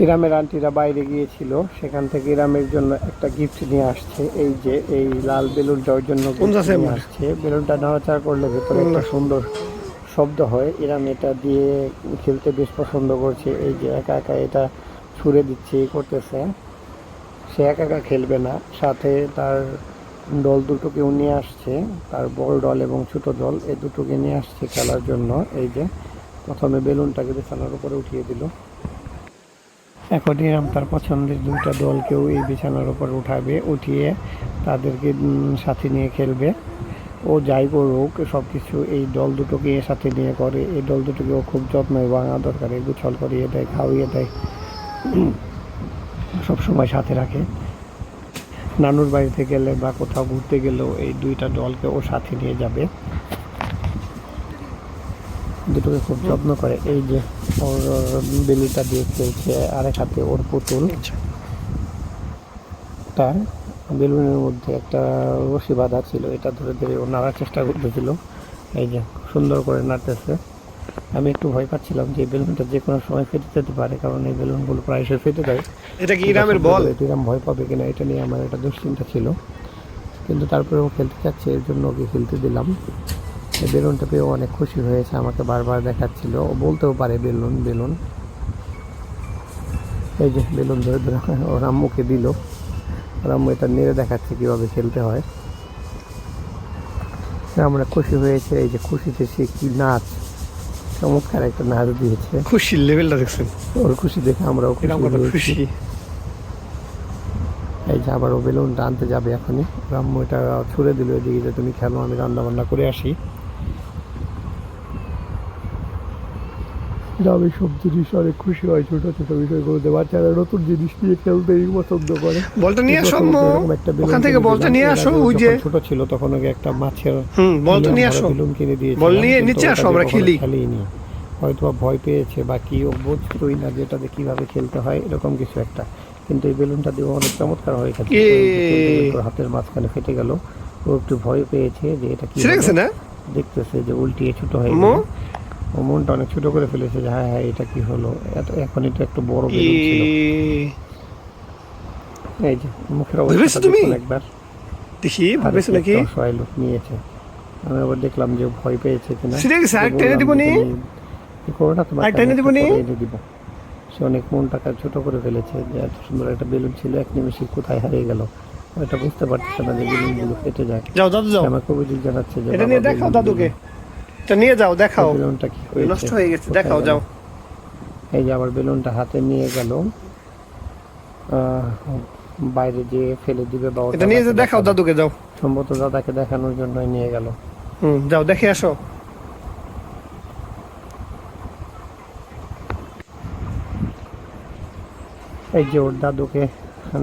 ইরামের আন্টিরা বাইরে গিয়েছিল সেখান থেকে ইরামের জন্য একটা গিফট নিয়ে আসছে। এই যে এই লাল বেলুনটা ওর জন্য নিয়ে আসছে। বেলুনটা নাড়াচাড়া করলে ভেতরে একটা সুন্দর শব্দ হয়। ইরাম এটা দিয়ে খেলতে বেশ পছন্দ করছে। এই যে একা একা এটা ছুঁড়ে দিচ্ছে করতেছে। সে একা একা খেলবে না। সাথে তার দল দুটোকেও নিয়ে আসছে। তার বড় দল এবং ছোট দল এই দুটোকে নিয়ে আসছে খেলার জন্য। এই যে প্রথমে বেলুনটাকে বিছানার উপরে উঠিয়ে দিল। এখন এরম তার পছন্দের দুইটা দলকেও এই বিছানার উপর উঠাবে, উঠিয়ে তাদেরকে সাথে নিয়ে খেলবে। ও যাই করুক সব কিছু এই দল দুটোকে সাথে নিয়ে করে। এই দল দুটোকে ও খুব যত্ন ভাঙা দরকারে গুছল করিয়ে দেয়, খাওয়িয়ে দেয়। সব সময় সাথে রাখে। নানুর বাড়িতে গেলে বা কোথাও ঘুরতে গেলেও এই দুইটা দলকে ও সাথে নিয়ে যাবে। দুটোকে খুব যত্ন করে। এই যে ওর বেলিটা দিয়ে খেলছে আরেক হাতে ওর পুতুল। তার বেলুনের মধ্যে একটা রশি বাঁধা ছিল এটা ধরে ধরে ও নাড়ার চেষ্টা করতেছিল। এই যে সুন্দর করে নাড়তেছে। আমি একটু ভয় পাচ্ছিলাম যে বেলুনটা যে কোনো সময় ফেটে যেতে পারে কারণ এই বেলুনগুলো প্রায়শই ফেটে যায়। এটা কি ইরামের বল? ইরাম ভয় পাবে কিনা এটা নিয়ে আমার একটা দুশ্চিন্তা ছিল। কিন্তু তারপরে ও খেলতে চাচ্ছে এর জন্য ওকে খেলতে দিলাম। বেলুনটা পেয়ে অনেক খুশি হয়েছে আমাকে বারবার দেখাচ্ছিল। ও বলতেও পারে বেলুন বেলুন। এই যে বেলুন ধরে ধরে ওর আম্মুকে দিল। ওর আম্মু এটা নেড়ে দেখাচ্ছে কীভাবে খেলতে হয়। আমরা খুশি হয়েছে এই যে খুশিতে সে কি নাচ। চমৎকার একটা নাচ দিয়েছে। খুশির লেভেলটা দেখছেন? ওর খুশি দেখে আমরাও খুশি এই যে আবার ও বেলুনটা আনতে যাবে এখনই। রাম্মু এটা ছুড়ে দিল এদিকে যে তুমি খেলো আমি রান্না বান্না করে আসি। যাবে সব জিনিস অনেক খুশি হয় ছোট ছোট বিষয়গুলোতে বাচ্চারা নতুন জিনিস নিয়ে খেলতেই পছন্দ করে। বলটা নিয়ে আসো ওখান থেকে বলটা নিয়ে আসো, ওই যে- ছোট ছিল তখন ওকে একটা মাছের হুম বলটা নিয়ে আসো। বেলুন কিনে দিয়েছে বল নিয়ে নিচে আসো, আমরা খেলি। খেলিনি। হয়তো ভয় পেয়েছে বা কি ও বুঝতোই না যেটাতে কীভাবে খেলতে হয় এরকম কিছু একটা। কিন্তু এই বেলুনটা দিয়ে অনেক চমৎকার হয়ে গেছে। হাতের মাঝখানে ফেটে গেল ও একটু ভয় পেয়েছে যে এটা কি না? দেখতেছে যে উল্টিয়ে ছোট হয়ে? গেল। ও মনটা অনেক ছোট করে ফেলেছে যে হ্যাঁ হ্যাঁ এটা কি হলো? এত এখন এটা একটু বড় বেলুন ছিল। এই যে মুখের অবস্থা তুমি? একবার। দেখি ভাবেছো নাকি? অসহায় লোক নিয়েছে। আমি আবার দেখলাম যে ভয় পেয়েছে কিনা। গেছে, কি করো না তোমার এনে দিবনি? এনে দিব। সে অনেক মনটাকে ছোট করে ফেলেছে যে এত সুন্দর একটা বেলুন ছিল এক নিমেষে কোথায় হারিয়ে গেল? এটা বুঝতে পারতেছে না যে বেলুনগুলো ফেটে যায়। যাও দাদু যাও। আমাকে অভিযোগ জানাচ্ছে যে এটা নিয়ে দেখাও দাদুকে। এটা নিয়ে যাও দেখাও। বেলুনটা কি নষ্ট হয়ে গেছে দেখাও যাও। এই যে আবার বেলুনটা হাতে নিয়ে গেল। বাইরে ফেলে দিবে বা ওর এটা নিয়ে যে দেখাও দাদুকে যাও। সম্ভবত দাদাকে দেখানোর জন্যই নিয়ে গেল। হুম যাও দেখে আসো। এই যে ওর দাদুকে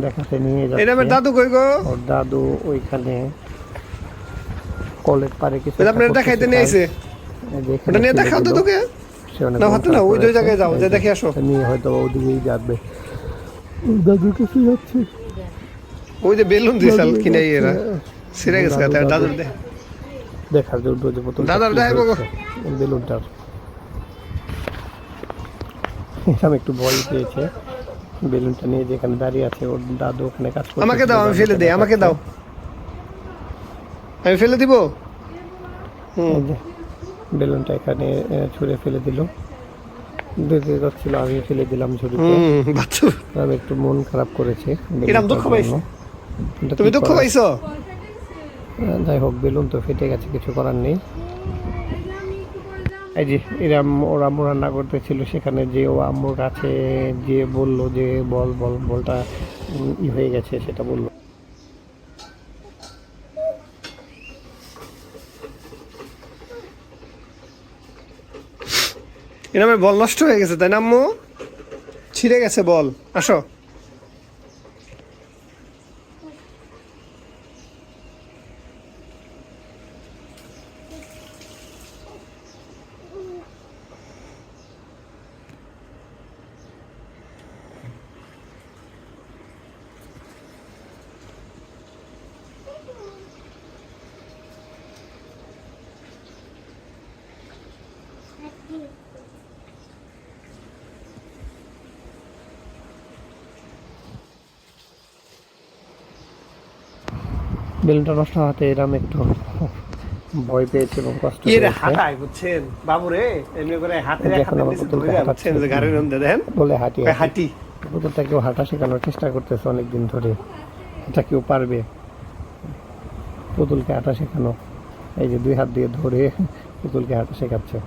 দেখাতে নিয়ে এটা আমার দাদু কই গো? ওর দাদু ওইখানে কলের পারে কিছু আপনার দেখাইতে। নিয়ে আইছে। ওটা নিয়ে দেখাও সে অনেক না, হাতে না, ওই যে জায়গায় যাও, যে দেখে আসো। নিয়ে হয়তো ওদিকেই যাবে। দাদুর কাছে যাচ্ছে। ওই যে বেলুন দিয়েছাল দাদু কিনে এরা। ছিঁড়ে গেছে দাদু, দাদুর দেখ দেখার জন্য যে বোতল দাদার দেখাবো গো। বেলুনটার। আমি একটু ভয় পেয়েছে। বেলুনটা নিয়ে যেখানে দাঁড়িয়ে আছে ওর দাদু ওখানে কাজ করছে। আমাকে দাও আমি ফেলে দিই আমাকে দাও। আমি ফেলে দিব? হুম। বেলুনটা এখানে ছুঁড়ে ফেলে দিল। দেখতে যাচ্ছিল আমি ফেলে দিলাম ঝুড়িতে আমি একটু মন খারাপ করেছে দুঃখ পাইছো? তুমি দুঃখ পাইছো? যাই হোক বেলুন তো ফেটে গেছে কিছু করার নেই। এই যে এরাম ওর আম্মু রান্না করতেছিল সেখানে যে ও আম্মুর কাছে যে বলল যে বল বল বলটা ই হয়ে গেছে সেটা বলল। এরমের বল নষ্ট হয়ে গেছে তাই না আম্মু? ছিঁড়ে গেছে বল। আসো। বেলুনটা নষ্ট হওয়াতে এরম একটু ভয় পেয়েছে এবং কষ্ট কি রে পেয়েছে। হাঁটায় বুঝছেন? বাবু রে এমনি করে হাতের এক হাতে নিচে ধরে। বুঝছেন? যে গাড়ির মধ্যে দেখেন? বলে হাঁটি হাঁটি। পুতুলটা কেউ হাঁটা শেখানোর চেষ্টা করতেছে অনেকদিন ধরে। এটা কেউ পারবে। পুতুলকে হাঁটা শেখানো। এই যে দুই হাত দিয়ে ধরে পুতুলকে হাঁটা শেখাচ্ছে।